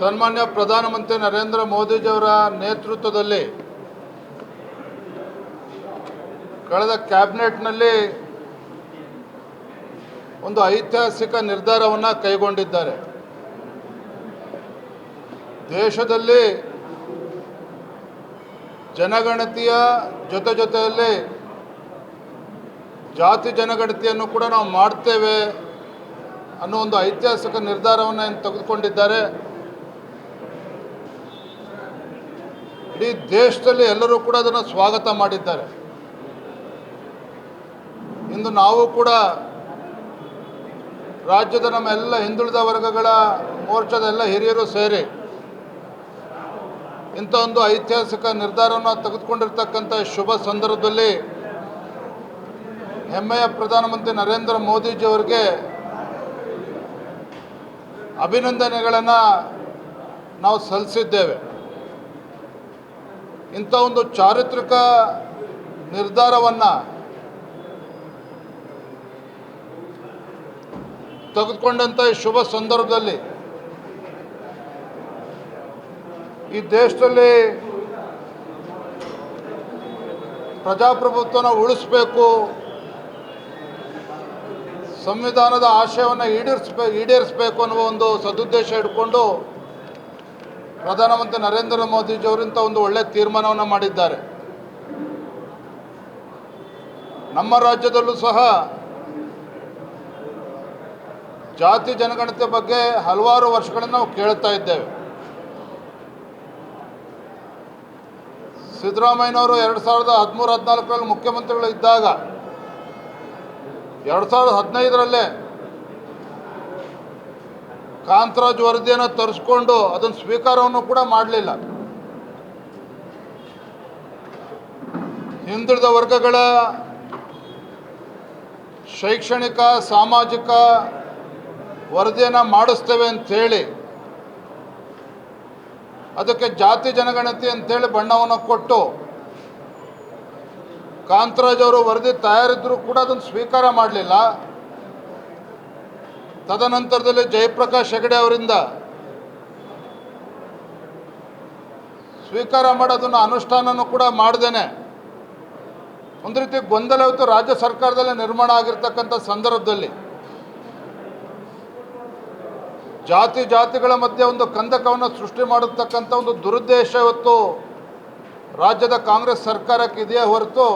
ಸನ್ಮಾನ್ಯ ಪ್ರಧಾನಮಂತ್ರಿ ನರೇಂದ್ರ ಮೋದಿಜಿಯವರ ನೇತೃತ್ವದಲ್ಲಿ ಕಳೆದ ಕ್ಯಾಬಿನೆಟ್ನಲ್ಲಿ ಒಂದು ಐತಿಹಾಸಿಕ ನಿರ್ಧಾರವನ್ನು ಕೈಗೊಂಡಿದ್ದಾರೆ. ದೇಶದಲ್ಲಿ ಜನಗಣತಿಯ ಜೊತೆ ಜೊತೆಯಲ್ಲಿ ಜಾತಿ ಜನಗಣತಿಯನ್ನು ಕೂಡ ನಾವು ಮಾಡ್ತೇವೆ ಅನ್ನೋ ಒಂದು ಐತಿಹಾಸಿಕ ನಿರ್ಧಾರವನ್ನು ಏನು ತೆಗೆದುಕೊಂಡಿದ್ದಾರೆ. ಇಡೀ ದೇಶದಲ್ಲಿ ಎಲ್ಲರೂ ಕೂಡ ಅದನ್ನು ಸ್ವಾಗತ ಮಾಡಿದ್ದಾರೆ. ಇಂದು ನಾವು ಕೂಡ ರಾಜ್ಯದ ನಮ್ಮ ಎಲ್ಲ ಹಿಂದುಳಿದ ವರ್ಗಗಳ ಮೋರ್ಚಾದ ಎಲ್ಲ ಹಿರಿಯರು ಸೇರಿ ಇಂಥ ಒಂದು ಐತಿಹಾಸಿಕ ನಿರ್ಧಾರವನ್ನು ತೆಗೆದುಕೊಂಡಿರ್ತಕ್ಕಂಥ ಶುಭ ಸಂದರ್ಭದಲ್ಲಿ ಹೆಮ್ಮೆಯ ಪ್ರಧಾನಮಂತ್ರಿ ನರೇಂದ್ರ ಮೋದಿಜಿಯವರಿಗೆ ಅಭಿನಂದನೆಗಳನ್ನು ನಾವು ಸಲ್ಲಿಸಿದ್ದೇವೆ. ಇಂಥ ಒಂದು ಚಾರಿತ್ರಿಕ ನಿರ್ಧಾರವನ್ನು ತೆಗೆದುಕೊಂಡಂಥ ಈ ಶುಭ ಸಂದರ್ಭದಲ್ಲಿ ಈ ದೇಶದಲ್ಲಿ ಪ್ರಜಾಪ್ರಭುತ್ವನ ಉಳಿಸ್ಬೇಕು, ಸಂವಿಧಾನದ ಆಶಯವನ್ನು ಈಡೇರಿಸ್ಬೇಕು ಈಡೇರಿಸಬೇಕು ಅನ್ನುವ ಒಂದು ಸದುದ್ದೇಶ ಇಟ್ಕೊಂಡು ಪ್ರಧಾನಮಂತ್ರಿ ನರೇಂದ್ರ ಮೋದಿಜಿಯವರಿಂತ ಒಂದು ಒಳ್ಳೆಯ ತೀರ್ಮಾನವನ್ನು ಮಾಡಿದ್ದಾರೆ. ನಮ್ಮ ರಾಜ್ಯದಲ್ಲೂ ಸಹ ಜಾತಿ ಜನಗಣತಿ ಬಗ್ಗೆ ಹಲವಾರು ವರ್ಷಗಳನ್ನು ನಾವು ಕೇಳ್ತಾ ಇದ್ದೇವೆ. ಸಿದ್ದರಾಮಯ್ಯನವರು ಎರಡು ಸಾವಿರದ ಹದಿಮೂರು ಹದಿನಾಲ್ಕರಲ್ಲಿ ಮುಖ್ಯಮಂತ್ರಿಗಳು ಇದ್ದಾಗ ಎರಡು ಸಾವಿರದ ಹದಿನೈದರಲ್ಲೇ ಕಾಂತರಾಜ್ ವರದಿಯನ್ನು ತರಿಸ್ಕೊಂಡು ಅದನ್ನು ಸ್ವೀಕಾರವನ್ನು ಕೂಡ ಮಾಡಲಿಲ್ಲ. ಹಿಂದುಳಿದ ವರ್ಗಗಳ ಶೈಕ್ಷಣಿಕ, ಸಾಮಾಜಿಕ ವರದಿಯನ್ನು ಮಾಡಿಸ್ತೇವೆ ಅಂಥೇಳಿ, ಅದಕ್ಕೆ ಜಾತಿ ಜನಗಣತಿ ಅಂಥೇಳಿ ಬಣ್ಣವನ್ನು ಕೊಟ್ಟು ಕಾಂತರಾಜ್ ಅವರು ವರದಿ ತಯಾರಿದ್ರು ಕೂಡ ಅದನ್ನು ಸ್ವೀಕಾರ ಮಾಡಲಿಲ್ಲ. ತದನಂತರದಲ್ಲಿ ಜಯಪ್ರಕಾಶ್ ಹೆಗಡೆ ಅವರಿಂದ ಸ್ವೀಕಾರ ಮಾಡೋದನ್ನು ಅನುಷ್ಠಾನನೂ ಕೂಡ ಮಾಡ್ದೇನೆ. ಒಂದು ರೀತಿ ಗೊಂದಲ ಇವತ್ತು ರಾಜ್ಯ ಸರ್ಕಾರದಲ್ಲಿ ನಿರ್ಮಾಣ ಆಗಿರ್ತಕ್ಕಂಥ ಸಂದರ್ಭದಲ್ಲಿ. ಜಾತಿ ಜಾತಿಗಳ ಮಧ್ಯೆ ಒಂದು ಕಂದಕವನ್ನು ಸೃಷ್ಟಿ ಮಾಡತಕ್ಕಂಥ ಒಂದು ದುರುದ್ದೇಶ ಇವತ್ತು ರಾಜ್ಯದ ಕಾಂಗ್ರೆಸ್ ಸರ್ಕಾರಕ್ಕೆ ಇದೆಯೇ ಹೊರತು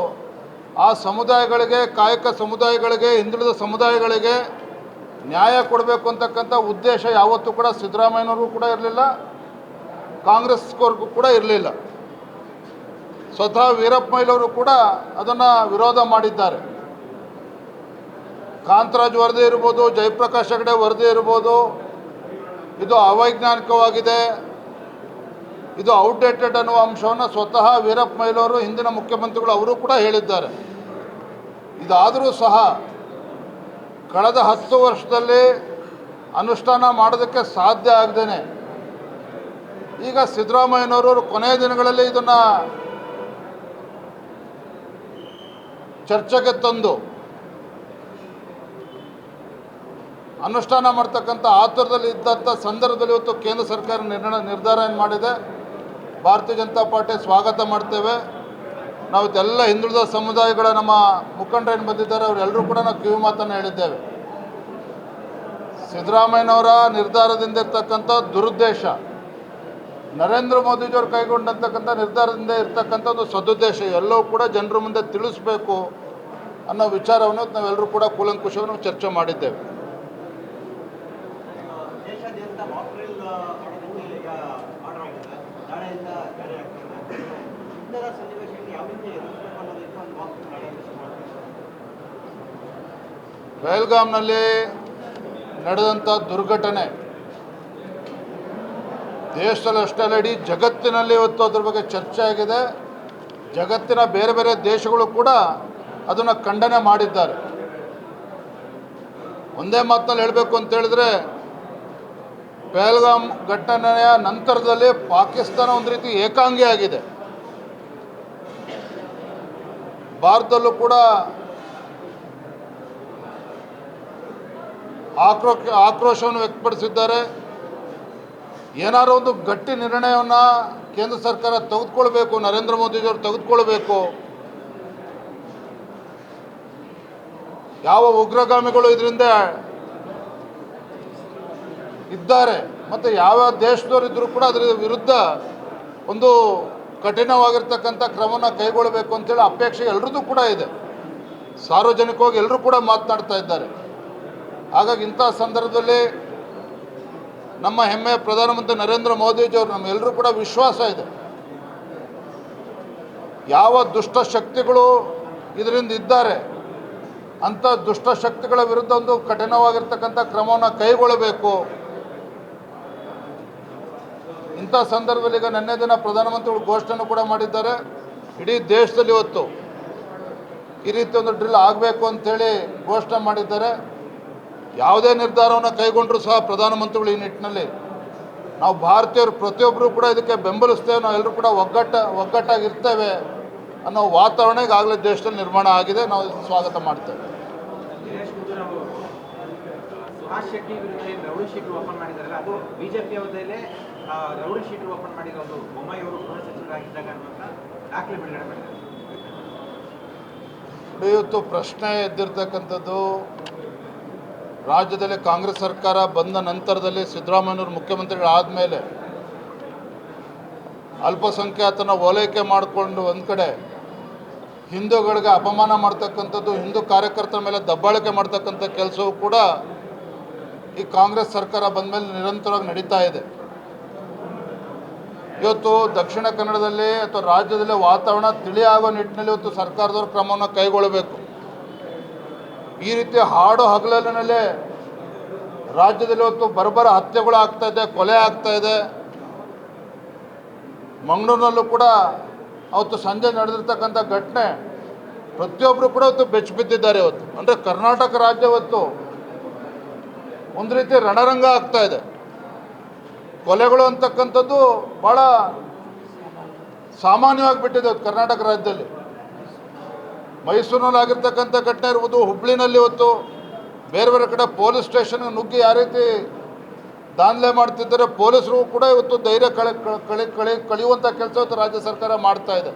ಆ ಸಮುದಾಯಗಳಿಗೆ, ಕಾಯಕ ಸಮುದಾಯಗಳಿಗೆ, ಹಿಂದುಳಿದ ಸಮುದಾಯಗಳಿಗೆ ನ್ಯಾಯ ಕೊಡಬೇಕು ಅಂತಕ್ಕಂಥ ಉದ್ದೇಶ ಯಾವತ್ತೂ ಕೂಡ ಸಿದ್ದರಾಮಯ್ಯನವ್ರಿಗೂ ಕೂಡ ಇರಲಿಲ್ಲ. ಕಾಂಗ್ರೆಸ್ವರೆಗೂ ಕೂಡ ಇರಲಿಲ್ಲ. ಸ್ವತಃ ವೀರಪ್ಪ ಮೊಯ್ಲವರು ಕೂಡ ಅದನ್ನು ವಿರೋಧ ಮಾಡಿದ್ದಾರೆ. ಕಾಂತರಾಜ್ ವರದಿ ಇರ್ಬೋದು, ಜಯಪ್ರಕಾಶ್ ಹೆಗಡೆ ವರದಿ ಇರ್ಬೋದು, ಇದು ಅವೈಜ್ಞಾನಿಕವಾಗಿದೆ. ಇದು ಔಟ್ಡೇಟೆಡ್ ಅನ್ನುವ ಅಂಶವನ್ನು ಸ್ವತಃ ವೀರಪ್ಪ ಮೊಯ್ಲವರು ಹಿಂದಿನ ಮುಖ್ಯಮಂತ್ರಿಗಳು ಅವರು ಕೂಡ ಹೇಳಿದ್ದಾರೆ. ಇದಾದರೂ ಸಹ ಕಳೆದ ಹತ್ತು ವರ್ಷದಲ್ಲಿ ಅನುಷ್ಠಾನ ಮಾಡೋದಕ್ಕೆ ಸಾಧ್ಯ ಆಗದೇನೆ. ಈಗ ಸಿದ್ದರಾಮಯ್ಯನವರು ಕೊನೆಯ ದಿನಗಳಲ್ಲಿ ಇದನ್ನು ಚರ್ಚೆಗೆ ತಂದು ಅನುಷ್ಠಾನ ಮಾಡ್ತಕ್ಕಂಥ ಆತುರದಲ್ಲಿ ಇದ್ದಂಥ ಸಂದರ್ಭದಲ್ಲಿ ಇವತ್ತು ಕೇಂದ್ರ ಸರ್ಕಾರ ನಿರ್ಣಯ ನಿರ್ಧಾರ ಏನು ಮಾಡಿದೆ. ಭಾರತೀಯ ಜನತಾ ಪಾರ್ಟಿ ಸ್ವಾಗತ ಮಾಡ್ತೇವೆ. ನಾವು ಇದೆಲ್ಲ ಹಿಂದುಳಿದ ಸಮುದಾಯಗಳ ನಮ್ಮ ಮುಖಂಡರೇನು ಬಂದಿದ್ದಾರೆ, ಅವರೆಲ್ಲರೂ ಕೂಡ ನಾವು ಕಿವಿ ಮಾತನ್ನು ಹೇಳಿದ್ದೇವೆ. ಸಿದ್ದರಾಮಯ್ಯನವರ ನಿರ್ಧಾರದಿಂದ ಇರ್ತಕ್ಕಂಥ ದುರುದ್ದೇಶ, ನರೇಂದ್ರ ಮೋದಿಜಿಯವರು ಕೈಗೊಂಡಂತಕ್ಕಂಥ ನಿರ್ಧಾರದಿಂದ ಇರ್ತಕ್ಕಂಥ ಒಂದು ಸದುದ್ದೇಶ ಎಲ್ಲವೂ ಕೂಡ ಜನರ ಮುಂದೆ ತಿಳಿಸ್ಬೇಕು ಅನ್ನೋ ವಿಚಾರವನ್ನು ನಾವೆಲ್ಲರೂ ಕೂಡ ಕೂಲಂಕುಷವನ್ನು ಚರ್ಚೆ ಮಾಡಿದ್ದೇವೆ ದೇಶಾದ್ಯಂತ ಮಾಕ್ ಡ್ರಿಲ್ ಮಾಡೋದಕ್ಕೆ ಈಗ ಆರ್ಡರ್ ಆಗಿದೆ ನಾಳೆಯಿಂದ ಜಾರಿ ಆಗ್ತದೆ ಇಂಥರ ಸನ್ನಿವೇಶಗಳು ಯಾವ ರೀತಿ ಎದುರಿಸಬೇಕು ಅನ್ನೋದಕ್ಕೆ ಒಂದು ಮಾಕ್ ಡ್ರಿಲ್ ನಾಳೆಯಿಂದ ಶುರು ಮಾಡ್ತೀವಿ ಬೆಲ್ಗಾಮ್ನಲ್ಲಿ ನಡೆದಂಥ ದುರ್ಘಟನೆ. ದೇಶದಲ್ಲಿ ಅಷ್ಟೇ ಅಲ್ಲ ಇಡೀ ಜಗತ್ತಿನಲ್ಲಿ ಇವತ್ತು ಅದ್ರ ಬಗ್ಗೆ ಚರ್ಚೆ ಆಗಿದೆ. ಜಗತ್ತಿನ ಬೇರೆ ಬೇರೆ ದೇಶಗಳು ಕೂಡ ಅದನ್ನು ಖಂಡನೆ ಮಾಡಿದ್ದಾರೆ. ಒಂದೇ ಮಾತಿನಲ್ಲಿ ಹೇಳಬೇಕು ಅಂತ ಹೇಳಿದ್ರೆ, ಪಹಲ್ಗಾಮ್ ಘಟನೆಯ ನಂತರದಲ್ಲಿ ಪಾಕಿಸ್ತಾನ ಒಂದು ರೀತಿ ಏಕಾಂಗಿ ಆಗಿದೆ ಭಾರತದಲ್ಲೂ ಕೂಡ ಆಕ್ರೋ ಆಕ್ರೋಶವನ್ನು ವ್ಯಕ್ತಪಡಿಸಿದ್ದಾರೆ. ಏನಾದ್ರು ಒಂದು ಗಟ್ಟಿ ನಿರ್ಣಯವನ್ನು ಕೇಂದ್ರ ಸರ್ಕಾರ ತೆಗೆದುಕೊಳ್ಬೇಕು, ನರೇಂದ್ರ ಮೋದಿಜಿಯವರು ತೆಗೆದುಕೊಳ್ಬೇಕು. ಯಾವ ಉಗ್ರಗಾಮಿಗಳು ಇದರಿಂದ ಇದ್ದಾರೆ, ಮತ್ತು ಯಾವ ದೇಶದವರು ಇದ್ದರೂ ಕೂಡ ಅದರ ವಿರುದ್ಧ ಒಂದು ಕಠಿಣವಾಗಿರ್ತಕ್ಕಂಥ ಕ್ರಮನ ಕೈಗೊಳ್ಳಬೇಕು ಅಂತೇಳಿ ಅಪೇಕ್ಷೆ ಎಲ್ರದ್ದು ಕೂಡ ಇದೆ. ಸಾರ್ವಜನಿಕವಾಗಿ ಎಲ್ಲರೂ ಕೂಡ ಮಾತನಾಡ್ತಾ ಇದ್ದಾರೆ. ಹಾಗಾಗಿ ಇಂಥ ಸಂದರ್ಭದಲ್ಲಿ ನಮ್ಮ ಹೆಮ್ಮೆಯ ಪ್ರಧಾನಮಂತ್ರಿ ನರೇಂದ್ರ ಮೋದಿಜಿಯವರು ನಮ್ಮೆಲ್ಲರೂ ಕೂಡ ವಿಶ್ವಾಸ ಇದೆ. ಯಾವ ದುಷ್ಟಶಕ್ತಿಗಳು ಇದರಿಂದ ಇದ್ದಾರೆ, ಅಂಥ ದುಷ್ಟಶಕ್ತಿಗಳ ವಿರುದ್ಧ ಒಂದು ಕಠಿಣವಾಗಿರ್ತಕ್ಕಂಥ ಕ್ರಮವನ್ನು ಕೈಗೊಳ್ಳಬೇಕು. ಇಂಥ ಸಂದರ್ಭದಲ್ಲಿ ಈಗ ನಿನ್ನೆ ದಿನ ಪ್ರಧಾನಮಂತ್ರಿಗಳು ಘೋಷಣೆಯನ್ನು ಕೂಡ ಮಾಡಿದ್ದಾರೆ. ಇಡೀ ದೇಶದಲ್ಲಿ ಇವತ್ತು ಈ ರೀತಿ ಒಂದು ಡ್ರಿಲ್ ಆಗಬೇಕು ಅಂತೇಳಿ ಘೋಷಣೆ ಮಾಡಿದ್ದಾರೆ. ಯಾವುದೇ ನಿರ್ಧಾರವನ್ನು ಕೈಗೊಂಡರೂ ಸಹ ಪ್ರಧಾನಮಂತ್ರಿಗಳು ಈ ನಿಟ್ಟಿನಲ್ಲಿ. ನಾವು ಭಾರತೀಯರು ಪ್ರತಿಯೊಬ್ಬರು ಕೂಡ ಇದಕ್ಕೆ ಬೆಂಬಲಿಸ್ತೇವೆ ನಾವೆಲ್ಲರೂ ಕೂಡ ಒಗ್ಗಟ್ಟ ಒಗ್ಗಟ್ಟಾಗಿರ್ತೇವೆ ಅನ್ನೋ ವಾತಾವರಣ ಈಗಾಗಲೇ ದೇಶದಲ್ಲಿ ನಿರ್ಮಾಣ ಆಗಿದೆ ನಾವು ಸ್ವಾಗತ ಮಾಡ್ತೇವೆ. ಇವತ್ತು ಪ್ರಶ್ನೆ ಎದ್ದಿರ್ತಕ್ಕಂಥದ್ದು ರಾಜ್ಯದಲ್ಲಿ ಕಾಂಗ್ರೆಸ್ ಸರ್ಕಾರ ಬಂದ ನಂತರದಲ್ಲಿ ಸಿದ್ದರಾಮಯ್ಯವರು ಮುಖ್ಯಮಂತ್ರಿಗಳಾದ ಮೇಲೆ ಅಲ್ಪಸಂಖ್ಯಾತನ ಓಲೈಕೆ ಮಾಡಿಕೊಂಡು ಒಂದು ಕಡೆ ಹಿಂದೂಗಳಿಗೆ ಅಪಮಾನ ಮಾಡ್ತಕ್ಕಂಥದ್ದು, ಹಿಂದೂ ಕಾರ್ಯಕರ್ತರ ಮೇಲೆ ದಬ್ಬಾಳಿಕೆ ಮಾಡ್ತಕ್ಕಂಥ ಕೆಲಸವೂ ಕೂಡ ಈ ಕಾಂಗ್ರೆಸ್ ಸರ್ಕಾರ ಬಂದ ಮೇಲೆ ನಿರಂತರವಾಗಿ ನಡೀತಾ ಇದೆ. ಇವತ್ತು ದಕ್ಷಿಣ ಕನ್ನಡದಲ್ಲಿ ಅಥವಾ ರಾಜ್ಯದಲ್ಲಿ ವಾತಾವರಣ ತಿಳಿಯಾಗುವ ನಿಟ್ಟಿನಲ್ಲಿ ಇವತ್ತು ಸರ್ಕಾರದವರು ಕ್ರಮವನ್ನು ಕೈಗೊಳ್ಳಬೇಕು. ಈ ರೀತಿ ಹಾಡು ಹಗಲಲ್ಲಿನಲ್ಲಿ ರಾಜ್ಯದಲ್ಲಿ ಇವತ್ತು ಬರಬರ ಹತ್ಯೆಗಳು ಆಗ್ತಾ ಇದೆ, ಕೊಲೆ ಆಗ್ತಾ ಇದೆ. ಮಂಗಳೂರಿನಲ್ಲೂ ಕೂಡ ಅವತ್ತು ಸಂಜೆ ನಡೆದಿರ್ತಕ್ಕಂಥ ಘಟನೆ ಪ್ರತಿಯೊಬ್ಬರು ಕೂಡ ಇವತ್ತು ಬೆಚ್ಚು ಬಿದ್ದಿದ್ದಾರೆ ಇವತ್ತು. ಅಂದರೆ ಕರ್ನಾಟಕ ರಾಜ್ಯ ಇವತ್ತು ಒಂದು ರೀತಿ ರಣರಂಗ ಆಗ್ತಾ ಇದೆ. ಕೊಲೆಗಳು ಅಂತಕ್ಕಂಥದ್ದು ಭಾಳ ಸಾಮಾನ್ಯವಾಗಿ ಬಿಟ್ಟಿದೆ ಕರ್ನಾಟಕ ರಾಜ್ಯದಲ್ಲಿ. ಮೈಸೂರಿನಲ್ಲಿ ಆಗಿರ್ತಕ್ಕಂಥ ಘಟನೆ ಇರ್ಬೋದು, ಹುಬ್ಳಿನಲ್ಲಿ ಇವತ್ತು ಬೇರೆ ಬೇರೆ ಕಡೆ ಪೊಲೀಸ್ ಸ್ಟೇಷನ್ಗೆ ನುಗ್ಗಿ ಯಾವ ರೀತಿ ದಾಂಧಲೆ ಮಾಡ್ತಿದ್ದಾರೆ. ಪೊಲೀಸರು ಕೂಡ ಇವತ್ತು ಧೈರ್ಯ ಕಳೆ ಕಳೆ ಕಳೆ, ಕಳೆಯುವಂಥ ಕೆಲಸ ಇವತ್ತು ರಾಜ್ಯ ಸರ್ಕಾರ ಮಾಡ್ತಾ ಇದೆ.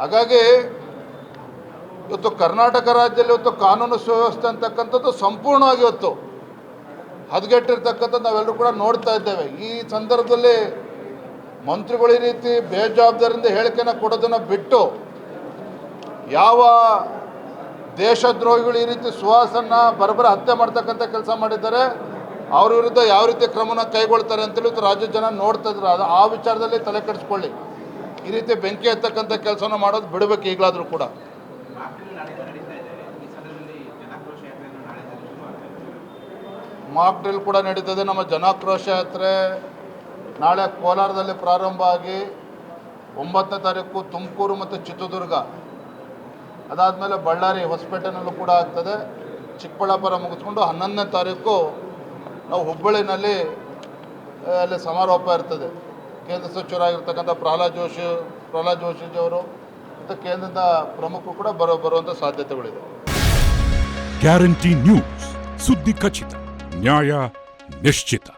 ಹಾಗಾಗಿ ಇವತ್ತು ಕರ್ನಾಟಕ ರಾಜ್ಯದಲ್ಲಿ ಇವತ್ತು ಕಾನೂನು ಸುವ್ಯವಸ್ಥೆ ಅಂತಕ್ಕಂಥದ್ದು ಸಂಪೂರ್ಣವಾಗಿ ಇವತ್ತು ಹದಗೆಟ್ಟಿರ್ತಕ್ಕಂಥದ್ದು ನಾವೆಲ್ಲರೂ ಕೂಡ ನೋಡ್ತಾ ಇದ್ದೇವೆ. ಈ ಸಂದರ್ಭದಲ್ಲಿ ಮಂತ್ರಿಗಳು ಈ ರೀತಿ ಬೇಜವಾಬ್ದಾರಿಯಿಂದ ಹೇಳಿಕೆನ ಕೊಡೋದನ್ನು ಬಿಟ್ಟು ಯಾವ ದೇಶದ್ರೋಹಿಗಳು ಈ ರೀತಿ ಸುಹಾಸನ್ನ ಬರಬರ ಹತ್ಯೆ ಮಾಡ್ತಕ್ಕಂಥ ಕೆಲಸ ಮಾಡಿದ್ದಾರೆ, ಅವ್ರ ವಿರುದ್ಧ ಯಾವ ರೀತಿ ಕ್ರಮನ ಕೈಗೊಳ್ತಾರೆ ಅಂತೇಳಿ ರಾಜ್ಯ ಜನ ನೋಡ್ತಾ ಇದ್ರು. ಅದು ಆ ವಿಚಾರದಲ್ಲಿ ತಲೆ ಕೆಡಿಸ್ಕೊಳ್ಳಿ. ಈ ರೀತಿ ಬೆಂಕಿ ಎತ್ತಕ್ಕಂಥ ಕೆಲಸನ ಮಾಡೋದು ಬಿಡಬೇಕು ಈಗಲಾದರೂ ಕೂಡ. ಮಾಕ್ ಡ್ರಿಲ್ ಕೂಡ ನಡೀತದೆ. ನಮ್ಮ ಜನಾಕ್ರೋಶ ಯಾತ್ರೆ ನಾಳೆ ಕೋಲಾರದಲ್ಲಿ ಪ್ರಾರಂಭ ಆಗಿ ಒಂಬತ್ತನೇ ತಾರೀಕು ತುಮಕೂರು ಮತ್ತು ಚಿತ್ರದುರ್ಗ. ಅದಾದಮೇಲೆ ಬಳ್ಳಾರಿ ಹೊಸಪೇಟೆನಲ್ಲೂ ಕೂಡ ಆಗ್ತದೆ. ಚಿಕ್ಕಬಳ್ಳಾಪುರ ಮುಗಿಸ್ಕೊಂಡು ಹನ್ನೊಂದನೇ ತಾರೀಕು ನಾವು ಹುಬ್ಬಳ್ಳಿನಲ್ಲಿ ಅಲ್ಲಿ ಸಮಾರೋಪ ಇರ್ತದೆ. ಕೇಂದ್ರ ಸಚಿವರಾಗಿರ್ತಕ್ಕಂಥ ಪ್ರಹ್ಲಾದ್ ಜೋಶಿ, ಪ್ರಹ್ಲಾದ್ ಜೋಶಿಜಿಯವರು ಮತ್ತು ಕೇಂದ್ರದ ಪ್ರಮುಖರು ಕೂಡ ಬರೋ, ಬರುವಂಥ ಸಾಧ್ಯತೆಗಳಿದೆ. ಗ್ಯಾರಂಟಿ ನ್ಯೂಸ್, ಸುದ್ದಿ ಖಚಿತ, ನ್ಯಾಯ ನಿಶ್ಚಿತ.